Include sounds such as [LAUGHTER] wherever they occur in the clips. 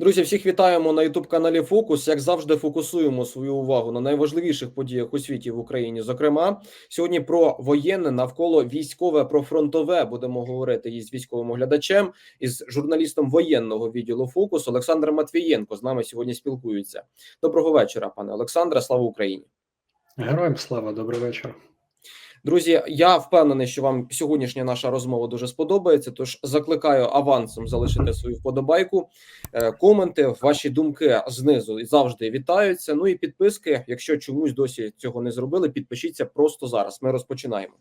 Друзі, всіх вітаємо на youtube каналі Фокус. Як завжди, фокусуємо свою увагу на найважливіших подіях у світі в Україні. Зокрема, сьогодні про воєнне навколо військове про фронтове будемо говорити із військовим оглядачем, із журналістом воєнного відділу Фокус Олександром Матвієнко. З нами сьогодні спілкуються. Доброго вечора, пане Олександре. Слава Україні! Героям слава, добрий вечір. Друзі, я впевнений, що вам сьогоднішня наша розмова дуже сподобається. Тож закликаю авансом залишити свою вподобайку, е, коменти, ваші думки знизу завжди вітаються. Ну і підписки. Якщо чомусь досі цього не зробили, підпишіться просто зараз. Ми розпочинаємо.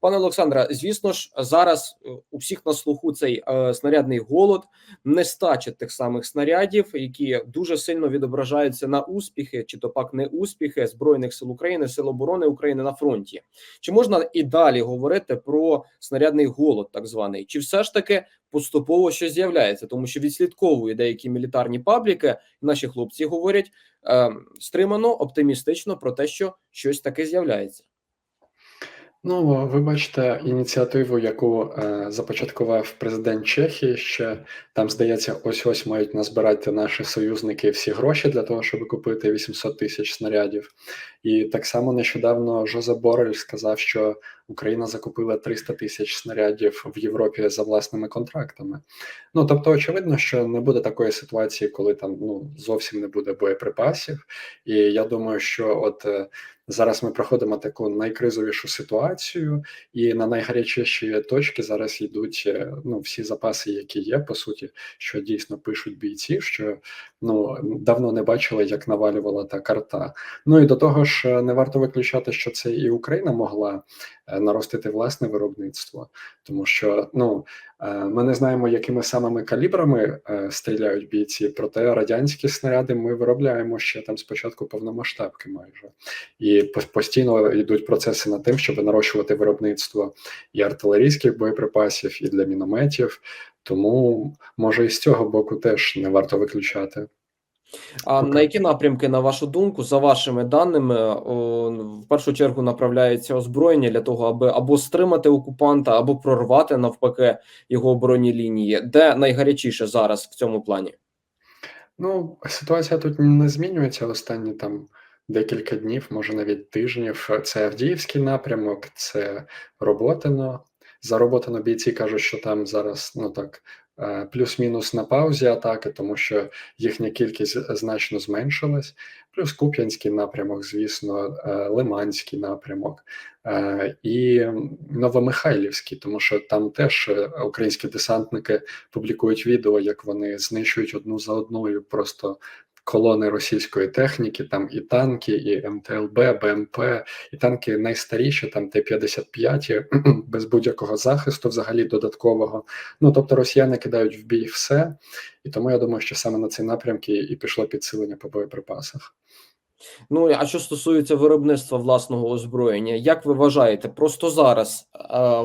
Пане Олександре, звісно ж, зараз е, у всіх на слуху цей е, снарядний голод, нестача тих самих снарядів, які дуже сильно відображаються на успіхи, чи то пак не успіхи збройних сил України, сил оборони України на фронті. Чи можна і далі говорити про снарядний голод, так званий, чи все ж таки поступово щось з'являється, тому що відслідковує деякі мілітарні пабліки, наші хлопці говорять е, стримано, оптимістично про те, що щось таке з'являється. Ну, ви бачите ініціативу, яку е, започаткував президент Чехії. Ще там здається, ось ось мають назбирати наші союзники всі гроші для того, щоб купити 800 тисяч снарядів. І так само нещодавно Жозеп Борель сказав, що Україна закупила 300 тисяч снарядів в Європі за власними контрактами. Ну тобто, очевидно, що не буде такої ситуації, коли там ну зовсім не буде боєприпасів. І я думаю, що от. Е, Зараз ми проходимо таку найкризовішу ситуацію, і на найгарячіші точки зараз йдуть е, ну всі запаси, які є, по суті, що дійсно пишуть бійці, що ну давно не бачили, як навалювала та карта. Ну і до того ж, е, не варто виключати, що це і Україна могла е, наростити власне виробництво, тому що ну ми не знаємо, якими самими калібрами стріляють бійці, проте радянські снаряди ми виробляємо ще там спочатку повномасштабки майже і постійно йдуть процеси над тим, щоб нарощувати виробництво і артилерійських боєприпасів, і для мінометів. Тому може і з цього боку теж не варто виключати. А okay. на які напрямки, на вашу думку, за вашими даними, о, в першу чергу направляється озброєння для того, аби або стримати окупанта, або прорвати навпаки його оборонні лінії, де найгарячіше зараз в цьому плані? Ну, ситуація тут не змінюється останні там декілька днів, може навіть тижнів. Це Авдіївський напрямок, це Роботино. За Роботино бійці кажуть, що там зараз ну так е, плюс-мінус на паузі атаки, тому що їхня кількість значно зменшилась. Плюс Куп'янський напрямок, звісно, е, Лиманський напрямок е, і Новомихайлівський, тому що там теж українські десантники публікують відео, як вони знищують одну за одною просто колони російської техніки, там і танки, і МТЛБ, БМП, і танки найстаріші, там Т-55, [CLEARS THROAT] без будь-якого захисту, взагалі додаткового. Ну тобто росіяни кидають в бій все, і тому я думаю, що саме на ці напрямки і пішло підсилення по боєприпасах. Ну а що стосується виробництва власного озброєння, як ви вважаєте, просто зараз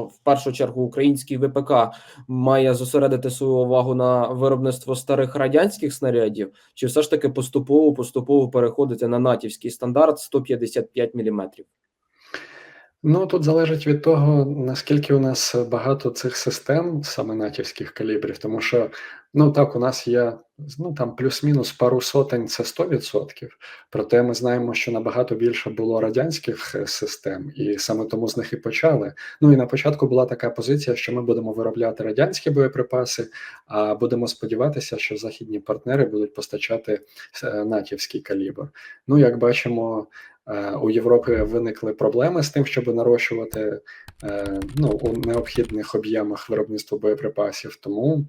в першу чергу український ВПК має зосередити свою увагу на виробництво старих радянських снарядів, чи все ж таки поступово поступово переходити на натівський стандарт 155 міліметрів? Ну тут залежить від того, наскільки у нас багато цих систем, саме натівських калібрів, тому що ну так, у нас є ну там плюс-мінус пару сотень, це 100%, Проте ми знаємо, що набагато більше було радянських е, систем, і саме тому з них і почали. Ну і на початку була така позиція, що ми будемо виробляти радянські боєприпаси, а будемо сподіватися, що західні партнери будуть постачати е, натівський калібр. Ну як бачимо. Е, у Європи виникли проблеми з тим, щоб нарощувати ну, у необхідних об'ємах виробництва боєприпасів. Тому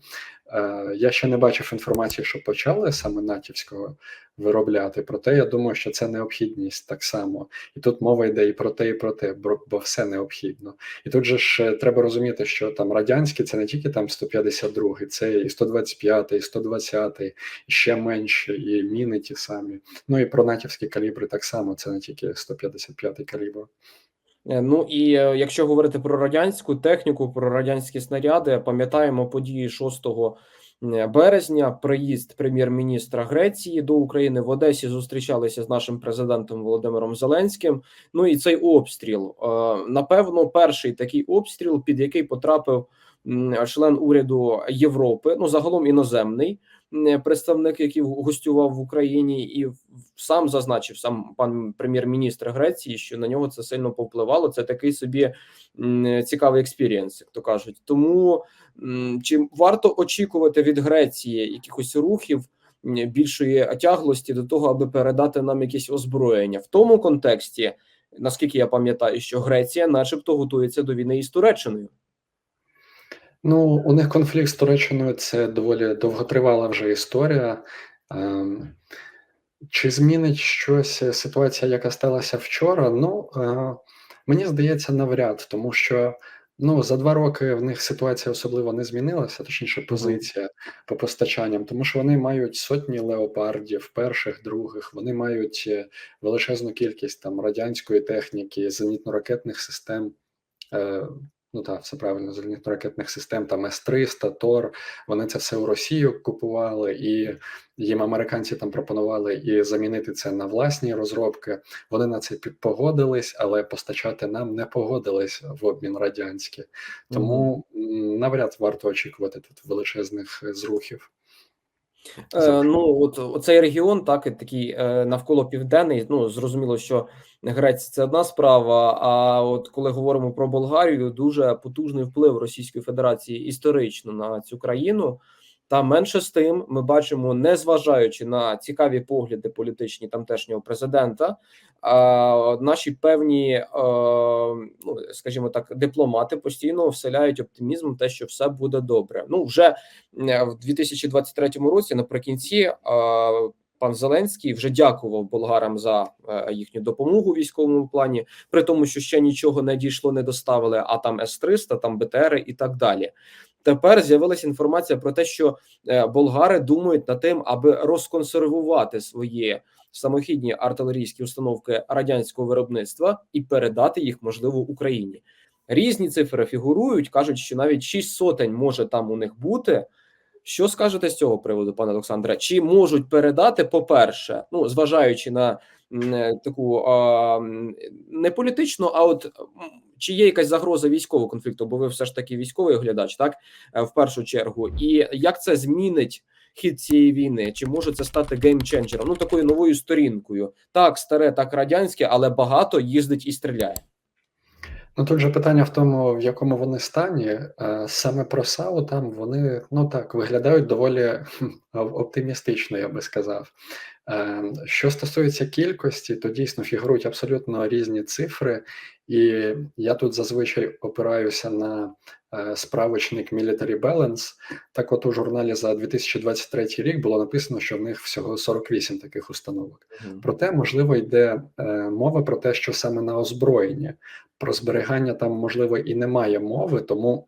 я ще не бачив інформації, що почали саме натівського виробляти. Проте я думаю, що це необхідність так само. І тут мова йде і про те, і про те, бо все необхідно. І тут же ж е, треба розуміти, що там радянські це не тільки там 152, це і 125, і 120, і ще менше, і міни ті самі. Ну і про натівські калібри так само, це не тільки 155 калібр. Е, ну і е, якщо говорити про радянську техніку, про радянські снаряди, пам'ятаємо події 6 березня. Приїзд прем'єр-міністра Греції до України в Одесі зустрічалися з нашим президентом Володимиром Зеленським. Ну і цей обстріл е, напевно, перший такий обстріл, під який потрапив член уряду Європи, ну загалом іноземний. М, представник, який гостював в Україні, і сам зазначив сам пан прем'єр-міністр Греції, що на нього це сильно повпливало. Це такий собі цікавий експірієнс, як то кажуть. Тому чи варто очікувати від Греції якихось рухів? Більшої тяглості до того, аби передати нам якесь озброєння в тому контексті, наскільки я пам'ятаю, що Греція, начебто, готується до війни із Туреччиною. Ну, у них конфлікт з Туреччиною це доволі довготривала вже історія. Ем, Чи змінить щось е, ситуація, яка сталася вчора? Ну, е, мені здається, навряд, тому що ну, за два роки в них ситуація особливо не змінилася, точніше, позиція по постачанням, тому що вони мають сотні леопардів, перших, других, вони мають е, величезну кількість там радянської техніки, зенітно-ракетних систем. Ну так, все правильно, зенітно-ракетних систем, там С-300, ТОР, вони це все у Росію купували, і їм американці там пропонували і замінити це на власні розробки. Вони на це погодились, але постачати нам не погодились в обмін радянські. Тому м, навряд варто очікувати тут величезних е, зрухів. Е, ну от оцей регіон, так і такий е, навколо південний. Ну зрозуміло, що Греція це одна справа. А от коли говоримо про Болгарію, дуже потужний вплив Російської Федерації історично на цю країну. Та менше з тим, ми бачимо, незважаючи на цікаві погляди політичні тамтешнього президента, наші певні, е, ну скажімо так, дипломати постійно вселяють оптимізм, те, що все буде добре. Ну вже в 2023 році, наприкінці, е, пан Зеленський вже дякував болгарам за е, їхню допомогу у військовому плані, при тому, що ще нічого не дійшло, не доставили. А там С-300, там БТРи і так далі. Тепер з'явилася інформація про те, що е, болгари думають над тим, аби розконсервувати свої самохідні артилерійські установки радянського виробництва і передати їх можливо Україні. Різні цифри фігурують, кажуть, що навіть шість сотень може там у них бути. Що скажете з цього приводу, пане Олександре? Чи можуть передати, по-перше, ну зважаючи на таку не політичну, а от чи є якась загроза військового конфлікту? Бо ви все ж таки військовий оглядач, так е, в першу чергу, і як це змінить хід цієї війни? Чи може це стати геймченджером? Ну такою новою сторінкою? Так, старе, так радянське, але багато їздить і стріляє. Ну тут же питання в тому, в якому вони стані. Е, Саме про САУ там вони ну так виглядають доволі оптимістично, я би сказав. Е, Що стосується кількості, то дійсно фігурують абсолютно різні цифри, і я тут зазвичай опираюся на е, справочник Military Balance. Так, от у журналі за 2023 рік було написано, що в них всього 48 таких установок. Проте, можливо, йде е, мова про те, що саме на озброєнні про зберігання там, можливо, і немає мови, тому.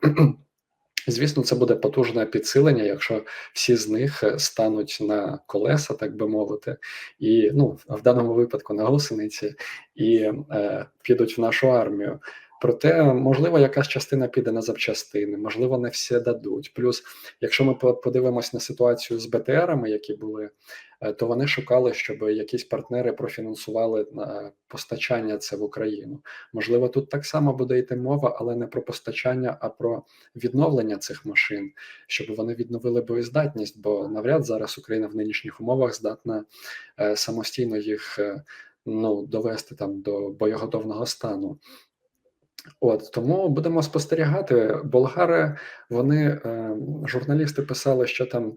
Звісно, це буде потужне підсилення, якщо всі з них е, стануть на колеса, так би мовити, і ну в даному випадку на гусениці, і е, підуть в нашу армію. Проте, можливо, якась частина піде на запчастини, можливо, не всі дадуть. Плюс, якщо ми подивимось на ситуацію з БТРами, які були, е, то вони шукали, щоб якісь партнери профінансували е, постачання це в Україну. Можливо, тут так само буде йти мова, але не про постачання, а про відновлення цих машин, щоб вони відновили боєздатність, бо навряд зараз Україна в нинішніх умовах здатна е, самостійно їх ну, довести там до боєготовного стану. От тому будемо спостерігати. Болгари, вони е, журналісти писали, що там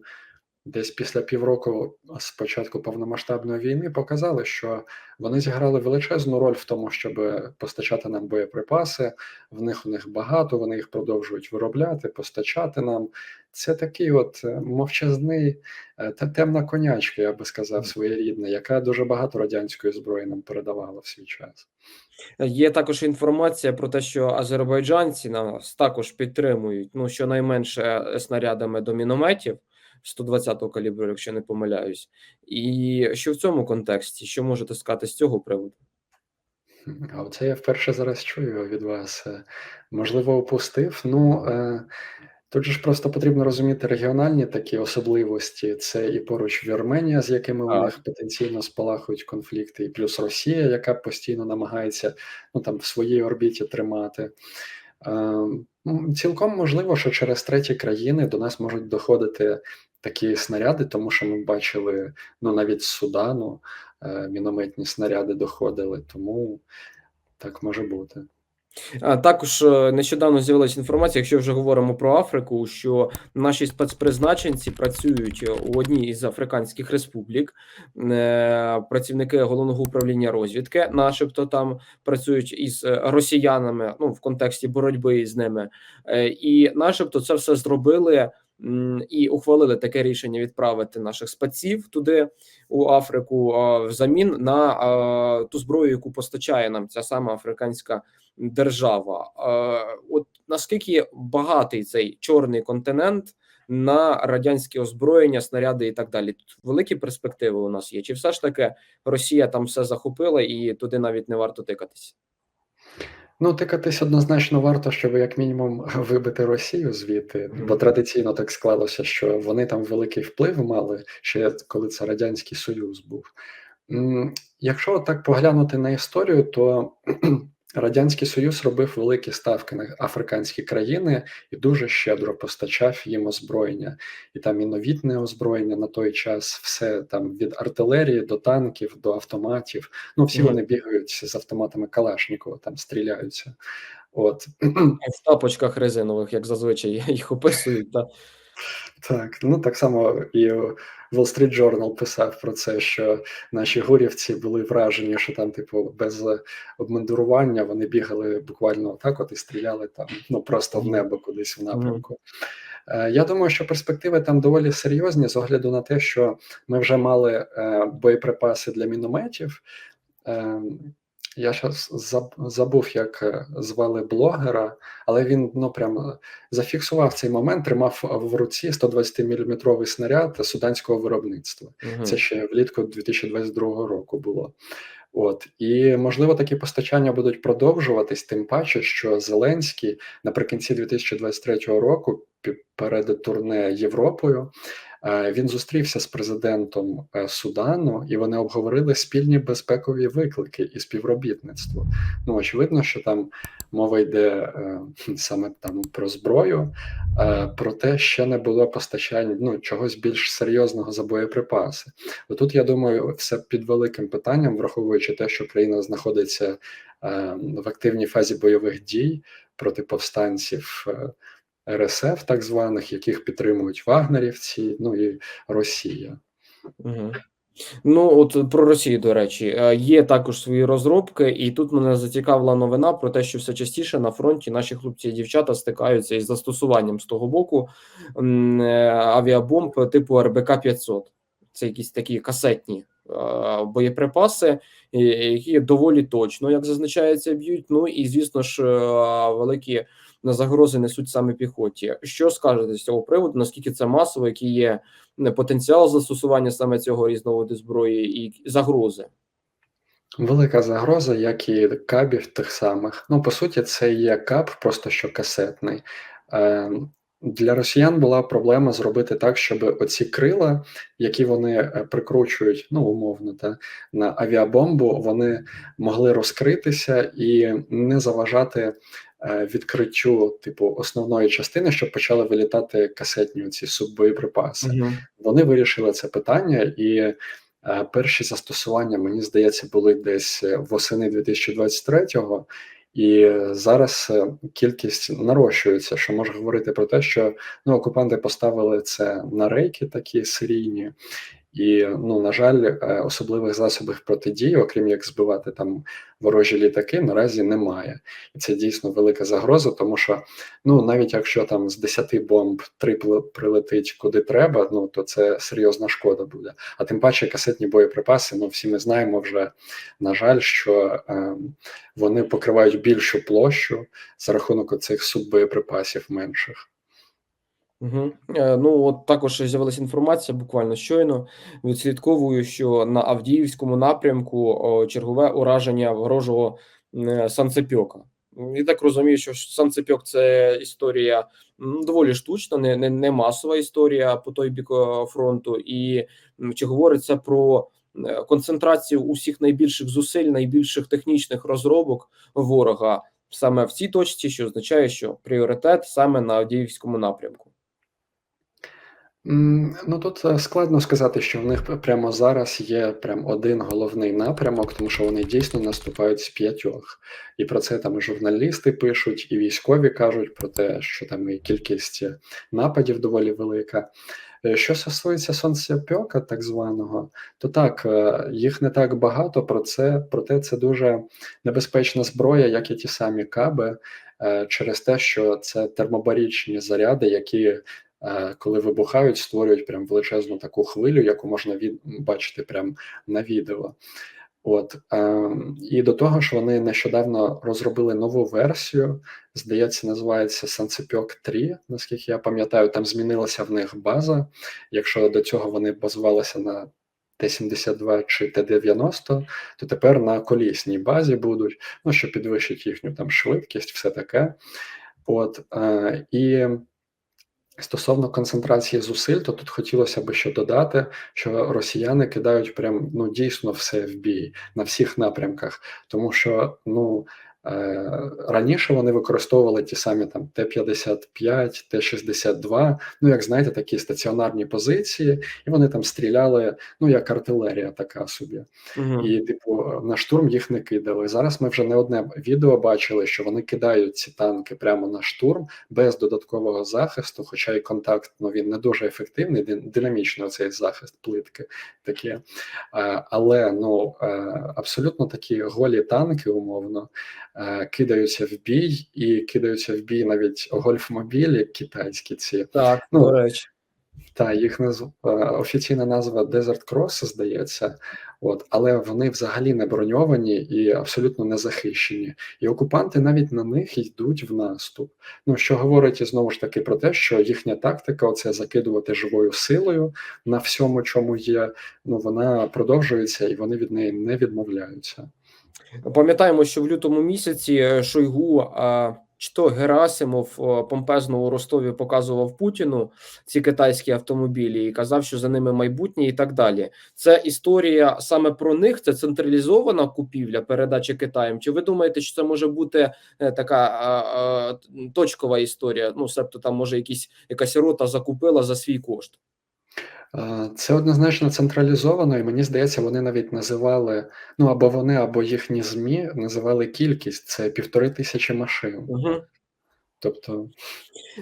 десь після півроку з початку повномасштабної війни показали, що вони зіграли величезну роль в тому, щоб постачати нам боєприпаси. В них у них багато, вони їх продовжують виробляти, постачати нам. Це такий, от е, мовчазний е, та темна конячка, я би сказав, своєрідна, яка дуже багато радянської зброї нам передавала в свій час. Є також інформація про те, що азербайджанці нас також підтримують, ну щонайменше снарядами до мінометів 120-го калібру, якщо не помиляюсь. І що в цьому контексті? Що можете сказати з цього приводу? А оце я вперше зараз чую від вас. Е, Можливо, опустив. Ну е, тут же ж просто потрібно розуміти регіональні такі особливості. Це і поруч Вірменія, з якими у них потенційно спалахують конфлікти, і плюс Росія, яка постійно намагається ну там в своїй орбіті тримати. Е, Цілком можливо, що через треті країни до нас можуть доходити такі снаряди, тому що ми бачили ну навіть з Судану е, мінометні снаряди доходили, тому так може бути. Також е, нещодавно з'явилася інформація, якщо вже говоримо про Африку, що наші спецпризначенці працюють е, у одній із африканських республік. Працівники головного управління розвідки, начебто, там працюють із росіянами, ну в контексті боротьби з ними, і начебто це все зробили. І ухвалили таке рішення відправити наших спеців туди у Африку взамін на ту зброю, яку постачає нам ця сама африканська держава. От наскільки багатий цей чорний континент на радянське озброєння, снаряди і так далі? Тут великі перспективи у нас є. Чи все ж таки Росія там все захопила і туди навіть не варто тикатись? Ну, тикатись однозначно варто, щоб як мінімум вибити Росію звідти, бо традиційно так склалося, що вони там великий вплив мали ще коли це Радянський Союз був. Якщо так поглянути на історію, то Радянський Союз робив великі ставки на африканські країни і дуже щедро постачав їм озброєння. І там і новітне озброєння на той час, все там від артилерії до танків, до автоматів. Ну, всі Мгм. вони бігають з автоматами Калашнікова, там стріляються. От В тапочках резинових, як зазвичай їх описують. Та так, ну так само і Wall Street Journal писав про це, що наші гурівці були вражені, що там, типу, без обмундирування вони бігали буквально так, от і стріляли там, ну просто в небо кудись в напрямку. Е, Я думаю, що перспективи там доволі серйозні з огляду на те, що ми вже мали е, боєприпаси для мінометів. Е, я зараз забув, як е, звали блогера, але він ну прямо зафіксував цей момент, тримав в руці 120-мм снаряд суданського виробництва. Мгм. Це ще влітку 2022 року було. От і можливо такі постачання будуть продовжуватись, тим паче, що Зеленський наприкінці 2023 року, перед турне Європою, е, він зустрівся з президентом е, Судану, і вони обговорили спільні безпекові виклики і співробітництво. Ну очевидно, що там мова йде е, [LAUGHS] саме там про зброю, е, проте ще не було постачань ну чогось більш серйозного за боєприпаси. Тут я думаю, все під великим питанням, враховуючи те, що країна знаходиться е, в активній фазі бойових дій проти повстанців е, РСФ, так званих, яких підтримують вагнерівці, ну і Росія. Мгм. Ну, от про Росію, до речі, е, є також свої розробки, і тут мене зацікавила новина про те, що все частіше на фронті наші хлопці і дівчата стикаються із застосуванням з того боку е, авіабомб типу РБК 500 Це якісь такі касетні е, боєприпаси, які доволі точно, як зазначається, б'ють. Ну і звісно ж, е, великі загрози несуть саме піхоті. Що скажете з цього приводу? Наскільки це масово, які є потенціал застосування саме цього різного виду зброї і загрози. Велика загроза, як і кабів тих самих. Ну, по суті, це є каб, просто що касетний. Для росіян була проблема зробити так, щоб оці крила, які вони е, прикручують, ну умовно, та на авіабомбу, вони могли розкритися і не заважати е, відкриттю, типу, основної частини, щоб почали вилітати касетні ці суббоєприпаси. Вони вирішили це питання, і е, перші застосування, мені здається, були десь восени 2023-го, і зараз е, кількість нарощується, що може говорити про те, що ну, окупанти поставили це на рейки такі серійні. І ну на жаль, е, особливих засобів протидії, окрім як збивати там ворожі літаки, наразі немає. І це дійсно велика загроза, тому що ну навіть якщо там з 10 бомб 3 пли- прилетить куди треба, ну то це серйозна шкода буде. А тим паче касетні боєприпаси, ну всі ми знаємо вже на жаль, що е, вони покривають більшу площу за рахунок цих суббоєприпасів менших. Угу. Ну от також з'явилася інформація буквально щойно. Відслідковую, що на Авдіївському напрямку чергове ураження ворожого е, санцепьока. І так розумію, що санцепьок це історія доволі штучна, не, не, не масова історія по той бік фронту. І чи говориться про е, концентрацію усіх найбільших зусиль, найбільших технічних розробок ворога саме в цій точці, що означає, що пріоритет саме на Авдіївському напрямку. Ну, тут, е, складно сказати, що в них прямо зараз є прям один головний напрямок, тому що вони дійсно наступають з п'ятьох. І про це там журналісти пишуть, і військові кажуть про те, що там і кількість е, нападів доволі велика. Е, що стосується сонцепьока так званого, то так, їх не так багато, про це проте це дуже небезпечна зброя, як і ті самі каби, через те, що це термобарічні заряди, які коли вибухають, створюють прям величезну таку хвилю, яку можна від бачити прям на відео. От, ем, і до того ж, вони нещодавно розробили нову версію, здається, називається Sansepiok 3, наскільки я пам'ятаю, там змінилася в них база. Якщо до цього вони базувалися на Т-72 чи Т-90, то тепер на колісній базі будуть, ну, що підвищить їхню там швидкість, все таке. От, е, і Стосовно концентрації зусиль, то тут хотілося б ще додати, що росіяни кидають прям ну дійсно все в бій на всіх напрямках, тому що ну раніше вони використовували ті самі там Т-55, Т-62, ну як знаєте, такі стаціонарні позиції, і вони там стріляли, ну як артилерія, така собі. Угу. І, типу, на штурм їх не кидали. Зараз ми вже не одне відео бачили, що вони кидають ці танки прямо на штурм без додаткового захисту, хоча і контакт ну, він не дуже ефективний, дин- динамічно цей захист плитки таке. Але ну е, абсолютно такі голі танки, умовно, е, кидаються в бій, і кидаються в бій навіть гольфмобілі китайські ці. Так, Ну, до речі. Та їх назв... е, офіційна назва Desert Cross, здається, от, але вони взагалі не броньовані і абсолютно не захищені. І окупанти навіть на них йдуть в наступ. Ну що говорить і знову ж таки про те, що їхня тактика оце закидувати живою силою на всьому, чому є. Ну вона продовжується і вони від неї не відмовляються. Пам'ятаємо, що в лютому місяці е, Шойгу чи то Герасимов помпезно у Ростові показував Путіну ці китайські автомобілі і казав, що за ними майбутнє і так далі. Це історія саме про них. Це централізована купівля передачі Китаєм. Чи ви думаєте, що це може бути е, така а, а, точкова історія? Ну, себто там може якісь якась рота закупила за свій кошт. Це однозначно централізовано, і мені здається, вони навіть називали, ну або вони, або їхні ЗМІ називали кількість це півтори тисячі машин. Угу. Тобто,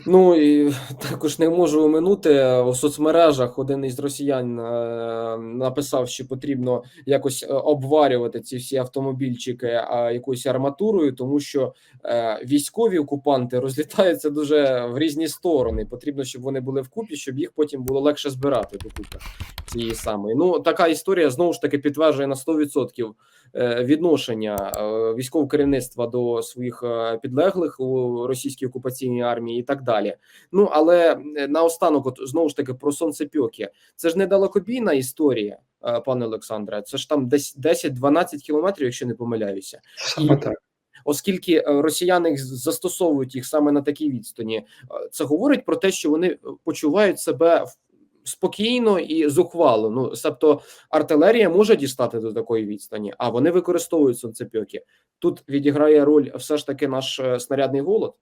Ну і також не можу оминути у соцмережах. Один із росіян е, написав, що потрібно якось е, обварювати ці всі автомобільчики якоюсь арматурою, тому що е, військові окупанти розлітаються дуже в різні сторони. Потрібно, щоб вони були вкупі, щоб їх потім було легше збирати докупи цієї самої. Ну така історія знову ж таки підтверджує на 100% е, відношення е, військового керівництва до своїх е, підлеглих у російській окупаційній армії і так далі. Ну але е, наостанок, от знову ж таки про сонцепьоки. Це ж не далекобійна історія, е, пане Олександре. Це ж там десь 10-12 кілометрів, якщо не помиляюся. так. Оскільки е, росіяни їх застосовують їх саме на такій відстані, це говорить про те, що вони почувають себе спокійно і зухвало. Ну себто артилерія може дістати до такої відстані, а вони використовують сонцепьоки. Тут відіграє роль все ж таки наш снарядний голод.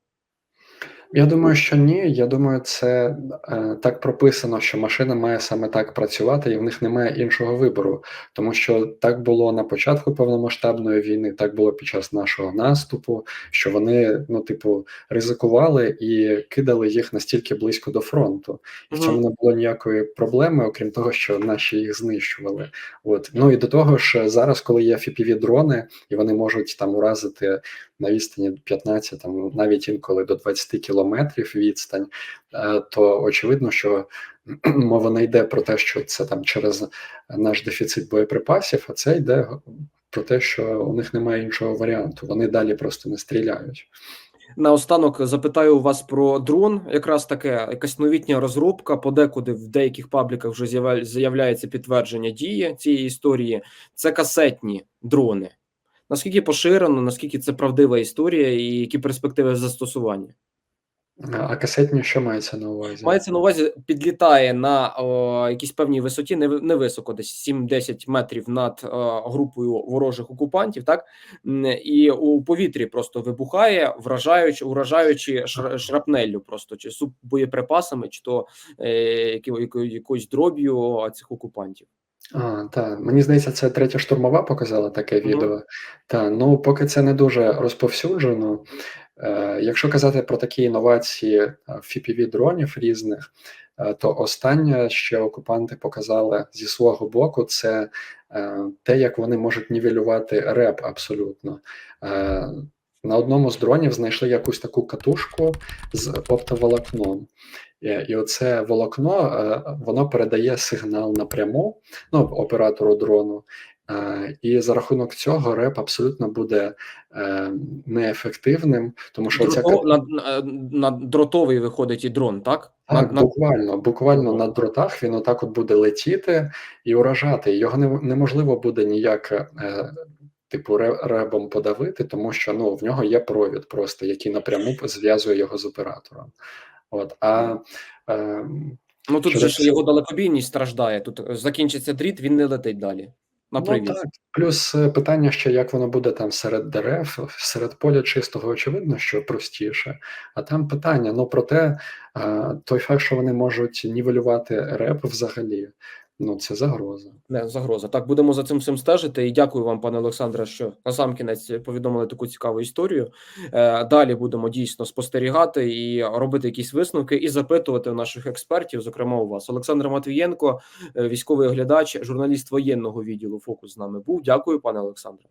Я думаю, що ні. Я думаю, це е, так прописано, що машина має саме так працювати, і в них немає іншого вибору. Тому що так було на початку повномасштабної війни, так було під час нашого наступу, що вони, ну, типу, ризикували і кидали їх настільки близько до фронту. І в цьому не було ніякої проблеми, окрім того, що наші їх знищували. От ну і до того ж, зараз, коли є fpv дрони, і вони можуть там уразити на відстані 15, там навіть інколи до 20 кілометрів відстань, е, то очевидно, що [CLEARS THROAT] мова не йде про те, що це там через наш дефіцит боєприпасів, а це йде про те, що у них немає іншого варіанту. Вони далі просто не стріляють. Наостанок запитаю у вас про дрон. Якраз таке якась новітня розробка. Подекуди в деяких пабліках вже з'являється підтвердження дії цієї історії. Це касетні дрони. Наскільки поширено, наскільки це правдива історія, і які перспективи застосування? А касетні що мається на увазі? Мається на увазі, підлітає на о, якійсь певній висоті, не, ви- не десь 7-10 метрів над е, групою ворожих окупантів, так і у повітрі просто вибухає, вражаючи, уражаючи шра- шрапнеллю, просто чи боєприпасами, чи то е, якоюсь дроб'ю цих окупантів. А, так. Мені здається, це третя штурмова показала таке Мгм. відео. Та, ну поки це не дуже розповсюджено. Е, якщо казати про такі інновації е, fpv дронів різних, е, то останнє, що окупанти показали зі свого боку, це те, як вони можуть нівелювати реп абсолютно. На одному з дронів знайшли якусь таку катушку з оптоволокном. І оце волокно воно передає сигнал напряму ну, оператору дрону. Е, І за рахунок цього реп абсолютно буде е, неефективним, тому що ця на, на, на дротовий виходить і дрон, так? Так, на, буквально, буквально на дротах він отак от буде летіти і уражати. Його не, неможливо буде ніяк, е, типу, ребом подавити, тому що ну, в нього є провід просто, який напряму зв'язує його з оператором. От, а е, ну тут щодо же його далекобійність страждає. Тут е, закінчиться дріт, він не летить далі. На Ну, так. Плюс е, питання ще, як воно буде там серед дерев, серед поля чистого, очевидно, що простіше. А там питання: ну проте той факт, що вони можуть нівелювати реп взагалі, ну це загроза. Не, загроза. Так, будемо за цим всім стежити. І дякую вам, пане Олександре, що на сам кінець повідомили таку цікаву історію. Е, далі будемо дійсно спостерігати і робити якісь висновки і запитувати у наших експертів, зокрема у вас. Олександр Матвієнко, е, військовий оглядач, журналіст воєнного відділу Фокус з нами був. Дякую, пане Олександре.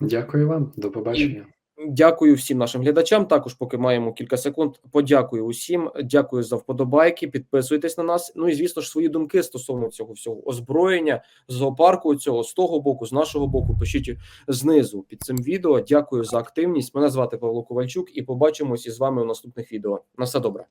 Дякую вам, до побачення. Дякую всім нашим глядачам. Також, поки маємо кілька секунд, подякую усім. Дякую за вподобайки. Підписуйтесь на нас. Ну і звісно ж, свої думки стосовно цього всього озброєння, зоопарку цього з того боку, з нашого боку. Пишіть знизу під цим відео. Дякую за активність. Мене звати Павло Ковальчук, і побачимось із вами у наступних відео. На все добре.